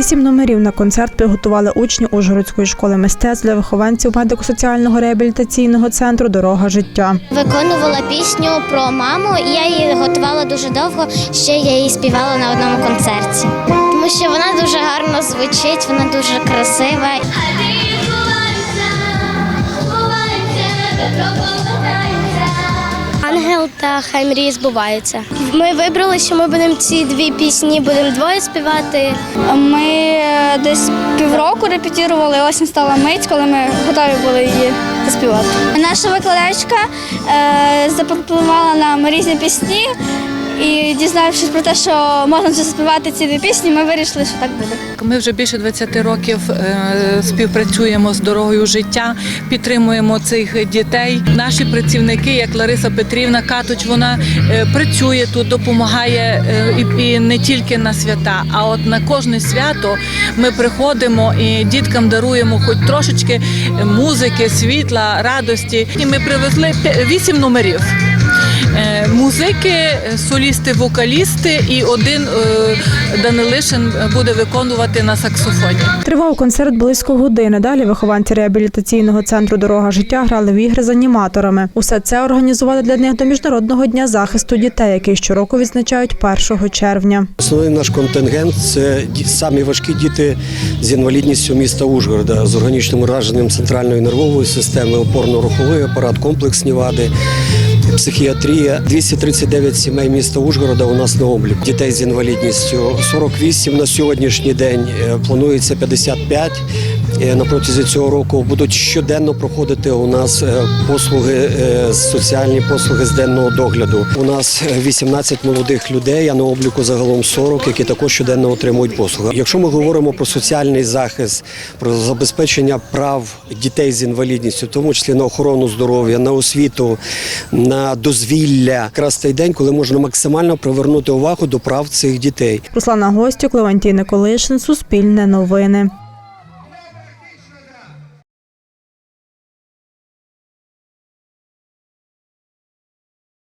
Вісім номерів на концерт приготували учні Ужгородської школи мистецтв для вихованців медико-соціального реабілітаційного центру Дорога життя. Виконувала пісню про маму, і я її готувала дуже довго. Ще я її співала на одному концерті. Тому що вона дуже гарно звучить, вона дуже красива. Ангел та хай мрії збуваються. Ми вибрали, що ми будемо ці дві пісні, будемо двоє співати. Ми е, десь півроку репетірували, ось настала мить, коли ми готові були її заспівати. Наша викладачка е, запропонувала нам різні пісні. І дізнавшись про те, що можна заспівати ці дві пісні, ми вирішили, що так буде. Ми вже більше 20 років е, співпрацюємо з дорогою життя, підтримуємо цих дітей. Наші працівники, як Лариса Петрівна Каточ, вона е, працює тут, допомагає е, і не тільки на свята, а от на кожне свято ми приходимо і діткам даруємо хоч трошечки музики, світла, радості. І ми привезли вісім номерів. Е, Музики, е, солісти, вокалісти і один е, Данилишин буде виконувати на саксофоні. Тривав концерт близько години. Далі вихованці реабілітаційного центру Дорога життя грали в ігри з аніматорами. Усе це організували для них до міжнародного дня захисту дітей, який щороку відзначають 1 червня. Основний наш контингент це самі важкі діти з інвалідністю міста Ужгорода з органічним ураженням центральної нервової системи, опорно-руховий апарат, комплексні вади. Психіатрія 239 сімей міста Ужгорода у нас на обліку. Дітей з інвалідністю 48 на сьогоднішній день. е, Планується 55. Е, На протязі цього року будуть щоденно проходити у нас е, послуги, соціальні послуги з денного догляду. У нас е, 18 молодих людей, а на обліку загалом 40, які також щоденно отримують послуги. Якщо ми говоримо про соціальний захист, про забезпечення прав дітей з інвалідністю, в тому числі на охорону здоров'я, на освіту, на дозвілля, якраз цей день, коли можна максимально привернути увагу до прав цих дітей. Руслана Гостюк, Левантій Николишин, Суспільне новини.